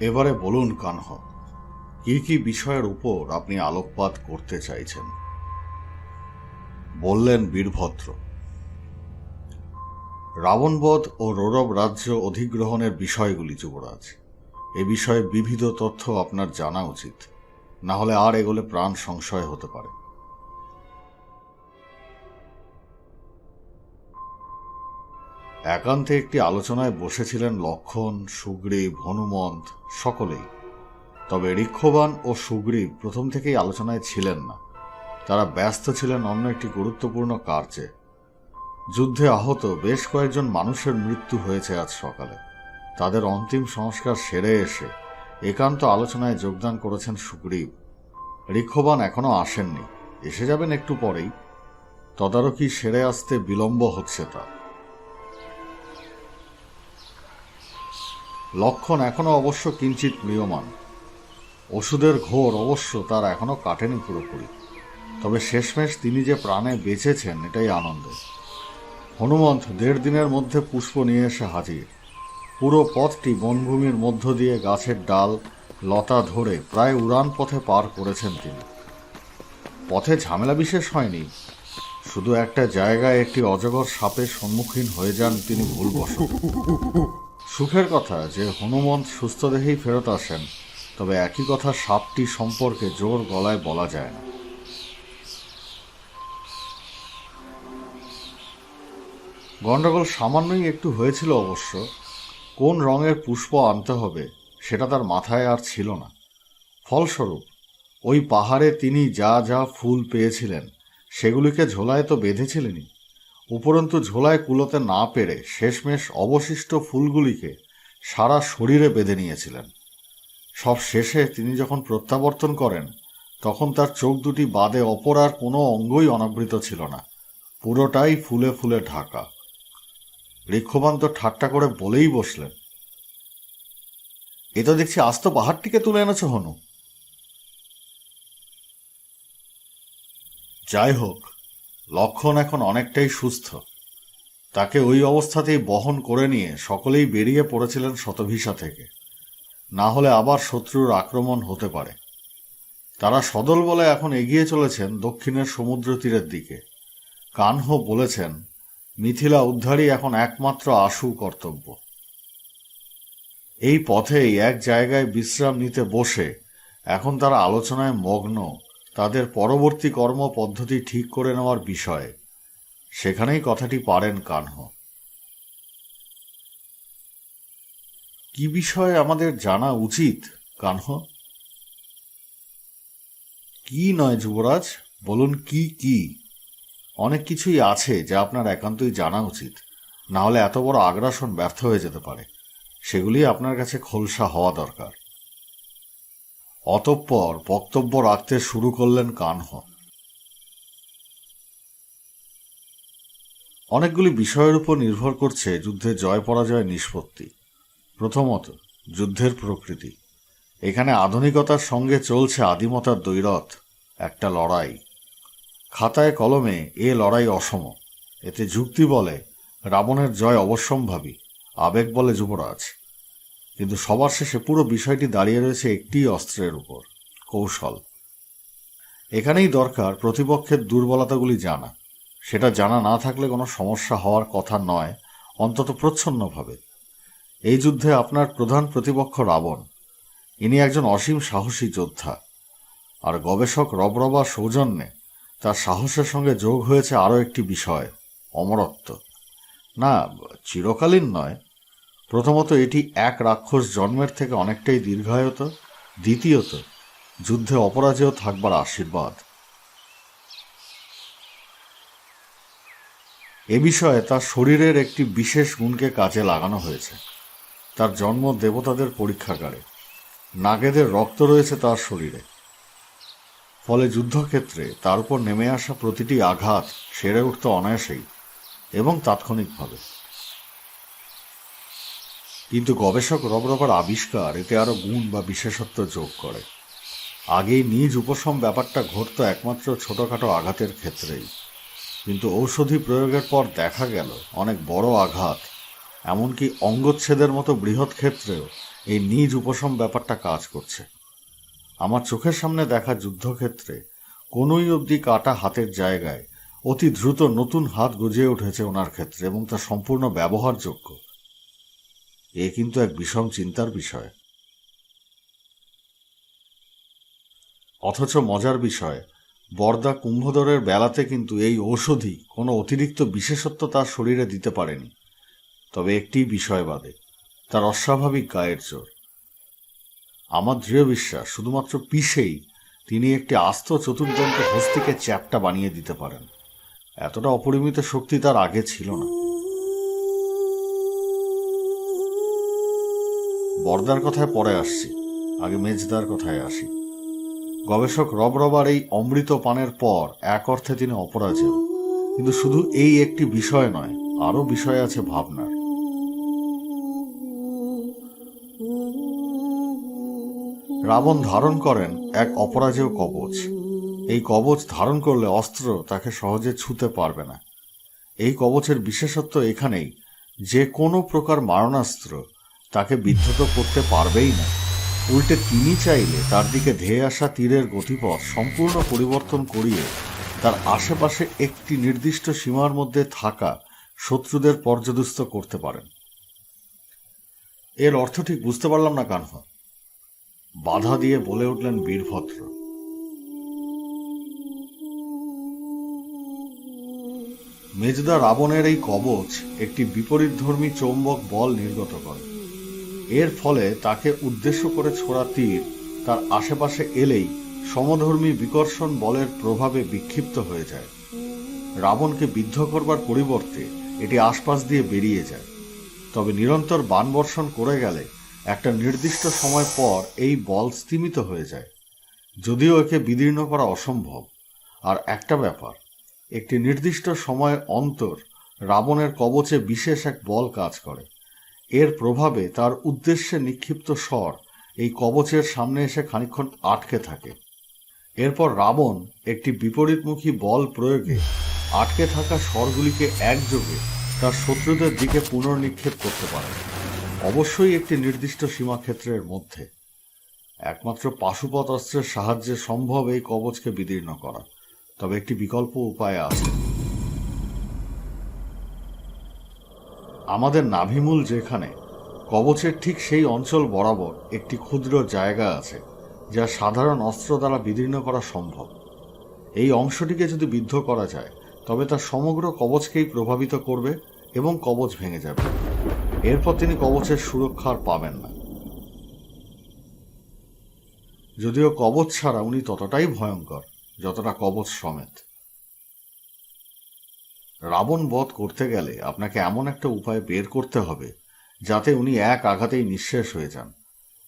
এবারে বলুন, কানহ, কি কি বিষয়ের উপর আপনি আলোকপাত করতে চাইছেন? বললেন বীরভদ্র। রাবণবধ ও রৌরব রাজ্য অধিগ্রহণের বিষয়গুলি, যুবরাজ। এ বিষয়ে বিবিধ তথ্য আপনার জানা উচিত। না হলে আর এগুলো প্রাণ সংশয় হতে পারে। একান্তে একটি আলোচনায় বসেছিলেন লক্ষণ, সুগ্রীব, হনুমন্ত, সকলেই। তবে ঋক্ষবান ও সুগ্রীব প্রথম থেকেই আলোচনায় ছিলেন না। তারা ব্যস্ত ছিলেন অন্য একটি গুরুত্বপূর্ণ কার্যে। যুদ্ধে আহত বেশ কয়েকজন মানুষের মৃত্যু হয়েছে আজ সকালে। তাদের অন্তিম সংস্কার সেরে এসে একান্ত আলোচনায় যোগদান করেছেন সুগ্রীব। ঋক্ষবান এখনও আসেননি। এসে যাবেন একটু পরেই। তদারকি সেরে আসতে বিলম্ব হচ্ছে তার। লক্ষণ এখনও অবশ্য কিঞ্চিত ম্রিয়মান। ওষুধের ঘোর অবশ্য তার এখনও কাটেনি পুরোপুরি। তবে শেষমেশ তিনি যে প্রাণে বেঁচেছেন, এটাই আনন্দ হনুমন্ত দেড় দিনের মধ্যে পুষ্প নিয়ে এসে হাজির। পুরো পথটি বনভূমির মধ্য দিয়ে গাছের ডাল, লতা ধরে প্রায় উড়ান পথে পার করেছেন তিনি। পথে ঝামেলা বিশেষ হয়নি, শুধু একটা জায়গায় একটি অজগর সাপের সম্মুখীন হয়ে যান তিনি ভুলবশত। সুখের কথা যে হনুমন্ত সুস্থ দেহেই ফেরত আসেন, তবে একই কথা সাপটি সম্পর্কে জোর গলায় বলা যায় না। গন্ডগোল সামান্যই একটু হয়েছিল অবশ্য, কোন রঙের পুষ্প আনতে হবে সেটা তার মাথায় আর ছিল না। ফলস্বরূপ, ওই পাহাড়ে তিনি যা যা ফুল পেয়েছিলেন, সেগুলিকে ঝোলায় তো বেঁধেছিলেনই। উপরন্তু ঝোলায় কুলোতে না পেরে শেষমেশ অবশিষ্ট ফুলগুলিকে সারা শরীরে বেঁধে নিয়েছিলেন। সব শেষে তিনি যখন প্রত্যাবর্তন করেন, তখন তার চোখ দুটি বাদে অপর আর কোনো অঙ্গই অনাবৃত ছিল না। পুরোটাই ফুলে ফুলে ঢাকা। ঋক্ষবান তো ঠাট্টা করে বলেই বসলেন, এ তো দেখছি আস্ত পাহাড়টিকে তুলে এনেছ হনু। যাই হোক লক্ষণ এখন অনেকটাই সুস্থ। তাকে ওই অবস্থাতেই বহন করে নিয়ে সকলেই বেরিয়ে পড়েছিলেন শতভিসা থেকে। না হলে আবার শত্রুর আক্রমণ হতে পারে। তারা সদল বলে এখন এগিয়ে চলেছেন দক্ষিণের সমুদ্র তীরের দিকে। কানহ বলেছেন, মিথিলা উদ্ধারই এখন একমাত্র আশু কর্তব্য। এই পথেই এক জায়গায় বিশ্রাম নিতে বসে এখন তারা আলোচনায় মগ্ন। তাদের পরবর্তী কর্ম পদ্ধতি ঠিক করে নেওয়ার বিষয়ে। সেখানেই কথাটি পারেন কানহ। কি বিষয়ে আমাদের জানা উচিত, কানহ? কি নয় যুবরাজ? বলুন কি কি? অনেক কিছুই আছে যা আপনার একান্তই জানা উচিত। না হলে এত বড় আগ্রাসন ব্যর্থ হয়ে যেতে পারে। সেগুলি আপনার কাছে খোলসা হওয়া দরকার। অতঃপর বক্তব্য রাখতে শুরু করলেন কানহ। অনেকগুলি বিষয়ের উপর নির্ভর করছে যুদ্ধে জয় পরাজয় নিষ্পত্তি। প্রথমত, যুদ্ধের প্রকৃতি। এখানে আধুনিকতার সঙ্গে চলছে আদিমতার দৈরথ একটা লড়াই। খাতায় কলমে এ লড়াই অসম। এতে যুক্তি বলে, রাবণের জয় অবশ্যম্ভাবী, আবেগ বলে যুবরাজ। কিন্তু সবার শেষে পুরো বিষয়টি দাঁড়িয়ে রয়েছে একটি অস্ত্রের উপর, কৌশল। এখানেই দরকার প্রতিপক্ষের দুর্বলতাগুলি জানা। সেটা জানা না থাকলে কোনো সমস্যা হওয়ার কথা নয়, অন্তত প্রচ্ছন্নভাবে। এই যুদ্ধে আপনার প্রধান প্রতিপক্ষ রাবণ। ইনি একজন অসীম সাহসী যোদ্ধা। আর গবেষক রবরবা সৌজন্যে তার সাহসের সঙ্গে যোগ হয়েছে আরও একটি বিষয়, অমরত্ব। না, চিরকালীন নয় প্রথমত এটি এক রাক্ষস জন্মের থেকে অনেকটাই দীর্ঘায়ত, দ্বিতীয়ত, যুদ্ধে অপরাজেয় থাকবার আশীর্বাদ। এ বিষয়ে তার শরীরের একটি বিশেষ গুণকে কাজে লাগানো হয়েছে। তার জন্ম দেবতাদের পরীক্ষাগারে। নাগেদের রক্ত রয়েছে তার শরীরে। ফলে যুদ্ধক্ষেত্রে তার উপর নেমে আসা প্রতিটি আঘাত সেরে উঠত অনায়াসেই এবং তাৎক্ষণিকভাবে। কিন্তু গবেষক রবরবার আবিষ্কার, এতে আরও গুণ বা বিশেষত্ব যোগ করে। আগেই নিজ উপশম ব্যাপারটা ঘটত একমাত্র ছোটখাটো আঘাতের ক্ষেত্রেই। কিন্তু ঔষধি প্রয়োগের পর দেখা গেল, অনেক বড় আঘাত, এমনকি অঙ্গচ্ছেদের মতো বৃহৎ ক্ষেত্রেও এই নিজ উপশম ব্যাপারটা কাজ করছে। আমার চোখের সামনে দেখা যুদ্ধক্ষেত্রে কোনোই অবধি কাটা হাতের জায়গায় অতি দ্রুত নতুন হাত গজিয়ে উঠেছে ওনার ক্ষেত্রে এবং তা সম্পূর্ণ ব্যবহারযোগ্য। এ কিন্তু এক বিষম চিন্তার বিষয়। অথচ মজার বিষয়, বর্দা কুম্ভধরের বেলাতে কিন্তু এই ঔষধি কোনো অতিরিক্ত বিশেষত্ব তার শরীরে দিতে পারেনি। তবে একটি বিষয় বাদে, তার অস্বাভাবিক গায়ের জোর। আমার দৃঢ় বিশ্বাস, শুধুমাত্র পিষেই তিনি একটি আস্ত চতুর্দন্ত হস্তিকে চ্যাপটা বানিয়ে দিতে পারেন। এতটা অপরিমিত শক্তি তার আগে ছিল না। বর্দার কথায় পরে আসছি, আগে মেজদার কথায় আসি। গবেষক রবরবার এই অমৃত পানের পর এক অর্থে তিনি অপরাজেয়। কিন্তু শুধু এই একটি বিষয় নয়, আরও বিষয় আছে ভাবনার। রাবণ ধারণ করেন এক অপরাজেয় কবচ। এই কবচ ধারণ করলে অস্ত্র তাকে সহজে ছুতে পারবে না। এই কবচের বিশেষত্ব এখানেই, যে কোনো প্রকার মারণাস্ত্র তাকে বিদ্ধত করতে পারবেই না। উল্টে তিনি চাইলে তার দিকে ধেয়ে আসা তীরের গতিপথ সম্পূর্ণ পরিবর্তন করিয়ে তার আশেপাশে একটি নির্দিষ্ট সীমার মধ্যে থাকা শত্রুদের পর্যদুস্ত করতে পারেন। এর অর্থ ঠিক বুঝতে পারলাম না, কানহ। বাধা দিয়ে বলে উঠলেন বীরভদ্র। মেজদা রাবণের এই কবচ একটি বিপরীতধর্মী চৌম্বক বল নির্গত করে। এর ফলে তাকে উদ্দেশ্য করে ছোড়া তীর তার আশেপাশে এলেই সমধর্মী বিকর্ষণ বলের প্রভাবে বিক্ষিপ্ত হয়ে যায়। রাবণকে বিদ্ধ করবার পরিবর্তে এটি আশপাশ দিয়ে বেরিয়ে যায়। তবে নিরন্তর বানবর্ষণ করে গেলে একটা নির্দিষ্ট সময় পর এই বল স্তিমিত হয়ে যায়। যদিও একে বিদীর্ণ করা অসম্ভব। আর একটা ব্যাপার, একটি নির্দিষ্ট সময় অন্তর রাবণের কবচে বিশেষ এক বল কাজ করে। এর প্রভাবে তার উদ্দেশ্যে নিক্ষিপ্ত স্বর এই কবচের সামনে এসে খানিক্ষণ আটকে থাকে। এরপর রাবণ একটি বিপরীতমুখী বল প্রয়োগে আটকে থাকা স্বরগুলিকে একযোগে তার শত্রুদের দিকে পুনর্নিক্ষেপ করতে পারে। অবশ্যই একটি নির্দিষ্ট সীমাক্ষেত্রের মধ্যে। একমাত্র পাশুপত অস্ত্রের সাহায্যে সম্ভব এই কবচকে বিদীর্ণ করা। তবে একটি বিকল্প উপায় আছে। আমাদের নাভিমূল যেখানে, কবচের ঠিক সেই অঞ্চল বরাবর একটি ক্ষুদ্র জায়গা আছে, যা সাধারণ অস্ত্র দ্বারা বিদীর্ণ করা সম্ভব। এই অংশটিকে যদি বিদ্ধ করা যায়, তবে তা সমগ্র কবচকেই প্রভাবিত করবে এবং কবচ ভেঙে যাবে। এরপর তিনি কবচের সুরক্ষা আর পাবেন না। যদিও কবচ ছাড়া উনি ততটাই ভয়ঙ্কর, যতটা কবচ সমেত। রাবণ বধ করতে গেলে আপনাকে এমন একটা উপায় বের করতে হবে, যাতে উনি এক আঘাতেই নিঃশেষ হয়ে যান।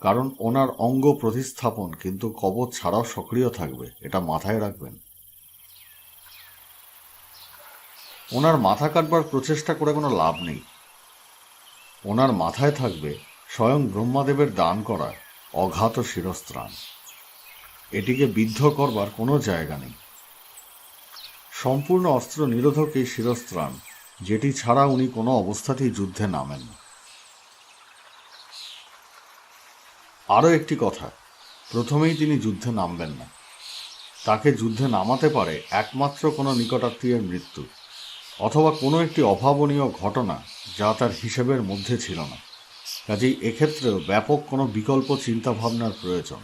কারণ ওনার অঙ্গ প্রতিস্থাপন কিন্তু কবচ ছাড়াও সক্রিয় থাকবে, এটা মাথায় রাখবেন। ওনার মাথা কাটবার প্রচেষ্টা করে কোনো লাভ নেই। ওনার মাথায় থাকবে স্বয়ং ব্রহ্মাদেবের দান করা অঘাত শিরস্ত্রাণ। এটিকে বিদ্ধ করবার কোনো জায়গা নেই। সম্পূর্ণ অস্ত্র নিরোধক এই শিরস্ত্রাণ, যেটি ছাড়া উনি কোনো অবস্থাতেই যুদ্ধে নামেন আরও একটি কথা, প্রথমেই তিনি যুদ্ধে নামবেন না। তাকে যুদ্ধে নামাতে পারে একমাত্র কোনো নিকটাত্মীয়ের মৃত্যু, অথবা কোনো একটি অভাবনীয় ঘটনা যা তার হিসেবের মধ্যে ছিল না। কাজেই এক্ষেত্রেও ব্যাপক কোনো বিকল্প চিন্তাভাবনার প্রয়োজন।